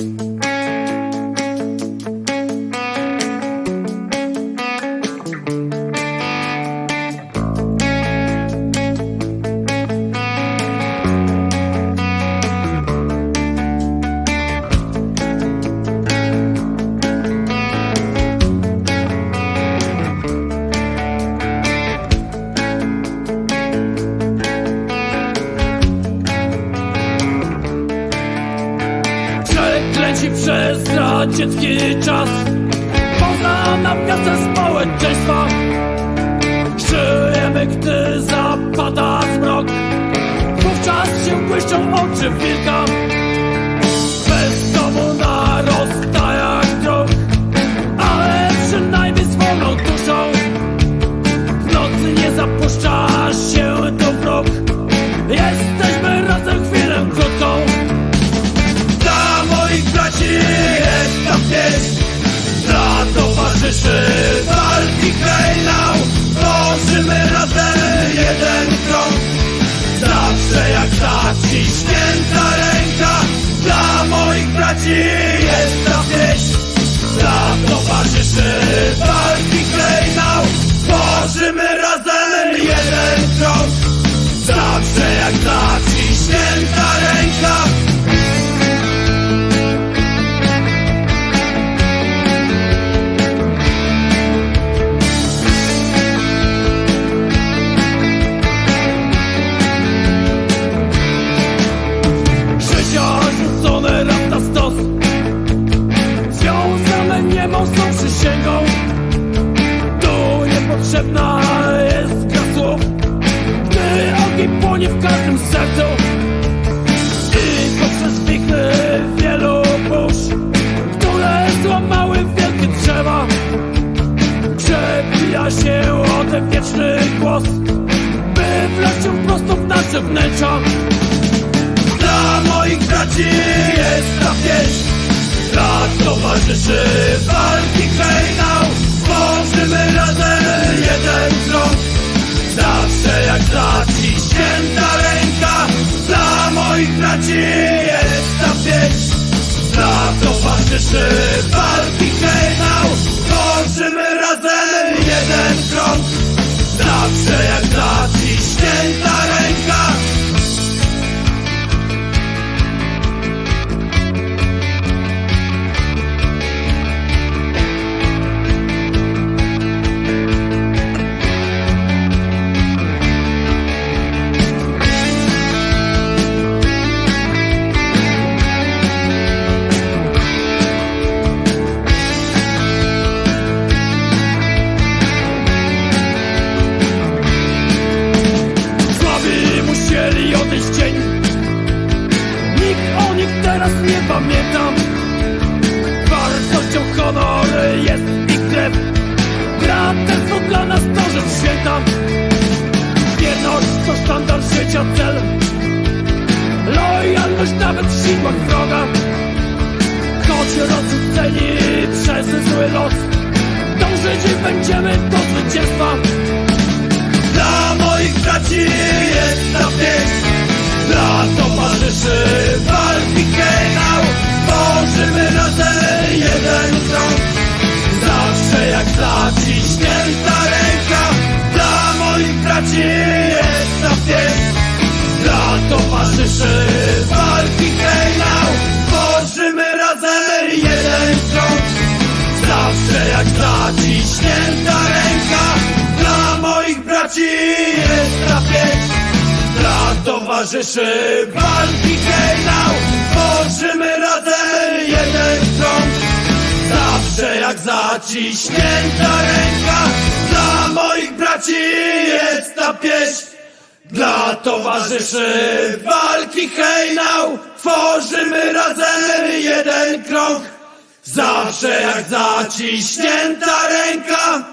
you przez radziecki czas. Poza nawiasem społeczeństwa Żyjemy, gdy zapada zmrok. Wówczas się błyszczą oczy wilka Bez domu na rozstajach dróg Ale przynajmniej z wolną duszą W nocy nie zapuszcza się do wróg Jesteśmy moich niepotrzebna jest gra słów Gdy ogień płonie w każdym sercu. I poprzez wichry wielu burz Które złamały wielkie drzewa. Przebija się o ten wieczny głos By się prosto w nasze wnętrza. Dla moich braci jest ta pieśń Dla towarzyszy walki hejnał Dla towarzyszy walki hejnał. Tworzymy razem jeden krok Zawsze jak nie pamięta Wartością honor jest ich krew. Braterstwo dla nas to rzecz święta Wierność to sztandar życia cel. Lojalność nawet w sidłach wroga. Choć rozrzuceni przez zły los Dążyć będziemy do zwycięstwa. Dla moich braci jest ta pieśń. Dla towarzyszy Zawsze jak zaciśnięta ręka Dla moich braci jest ta pieśń Dla towarzyszy walki hejnał Tworzymy razem jeden krok Zawsze jak zaciśnięta ręka Dla moich braci jest ta pieśń. Dla towarzyszy walki hejnał Tworzymy razem jeden krok Zawsze jak zaciśnięta ręka